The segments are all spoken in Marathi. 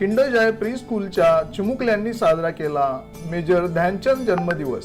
किंडरजॉय प्री स्कूलच्या चिमुकल्यांनी साजरा केला मेजर ध्यानचंद जन्मदिवस.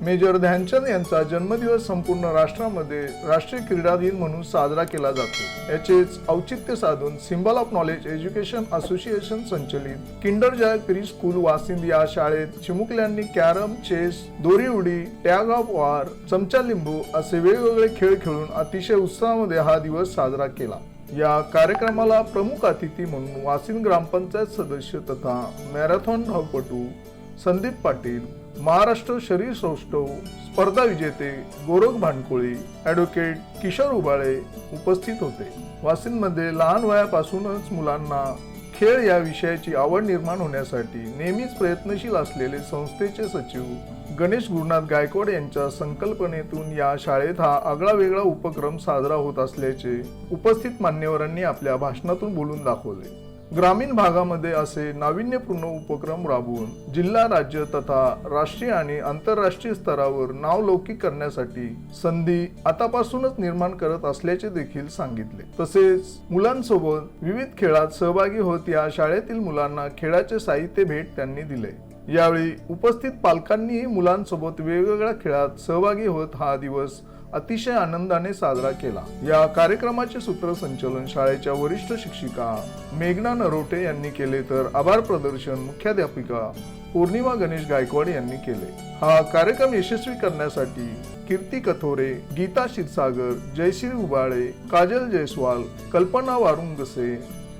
मेजर ध्यानचंद यांचा जन्मदिवस संपूर्ण राष्ट्रामध्ये राष्ट्रीय क्रीडा दिन म्हणून साजरा केला जातो. याचेच औचित्य साधून symbol of knowledge education association संचलित kinder Jai pre school Vasind या शाळेत चिमुकल्यांनी कॅरम चेस दोरी उडी टॅग ऑफ वॉर चमचा लिंबू असे वेगवेगळे खेळ खेळून अतिशय उत्साहामध्ये हा दिवस साजरा केला. या कार्यक्रमाला प्रमुख अतिथी म्हणून वासिन ग्रामपंचायत सदस्य तथा मॅरेथॉन धावपटू संदीप पाटील महाराष्ट्र शरीर सौष्ठव स्पर्धा विजेते गोरख भांडकोळी ॲडव्होकेट किशोर उबाळे उपस्थित होते. वासिनमध्ये लहान वयापासूनच मुलांना खेळ या विषयाची आवड निर्माण होण्यासाठी नेहमीच प्रयत्नशील असलेले संस्थेचे सचिव गणेश गुरुनाथ गायकवाड यांच्या संकल्पनेतून या शाळेत हा आगळा वेगळा उपक्रम साजरा होत असल्याचे उपस्थित मान्यवरांनी आपल्या भाषणातून बोलून दाखवले. ग्रामीण भागामध्ये असे नाविन्यपूर्ण उपक्रम राबवून जिल्हा राज्य तथा राष्ट्रीय आणि आंतरराष्ट्रीय स्तरावर नावलौकिक करण्यासाठी संधी आतापासूनच निर्माण करत असल्याचे देखील सांगितले. तसेच मुलांसोबत विविध खेळात सहभागी होत या शाळेतील मुलांना खेळाचे साहित्य भेट त्यांनी दिले. यावेळी उपस्थित पालकांनीही मुलांसोबत वेगवेगळ्या खेळात सहभागी होत हा दिवस अतिशय आनंदाने साजरा केला. या कार्यक्रमाचे सूत्रसंचलन शाळेच्या वरिष्ठ शिक्षिका मेघना नरोटे यांनी केले तर आभार प्रदर्शन मुख्याध्यापिका पौर्णिमा गणेश गायकवाड यांनी केले. हा कार्यक्रम यशस्वी करण्यासाठी कीर्ती कथोरे गीता क्षीरसागर जयश्री उबाळे काजल जयस्वाल कल्पना वारुंगसे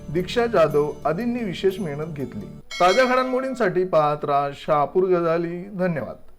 दीक्षा जाधव आदींनी विशेष मेहनत घेतली. ताज्या घडामोडींसाठी पाहत राहा शहापूर गजाली. धन्यवाद.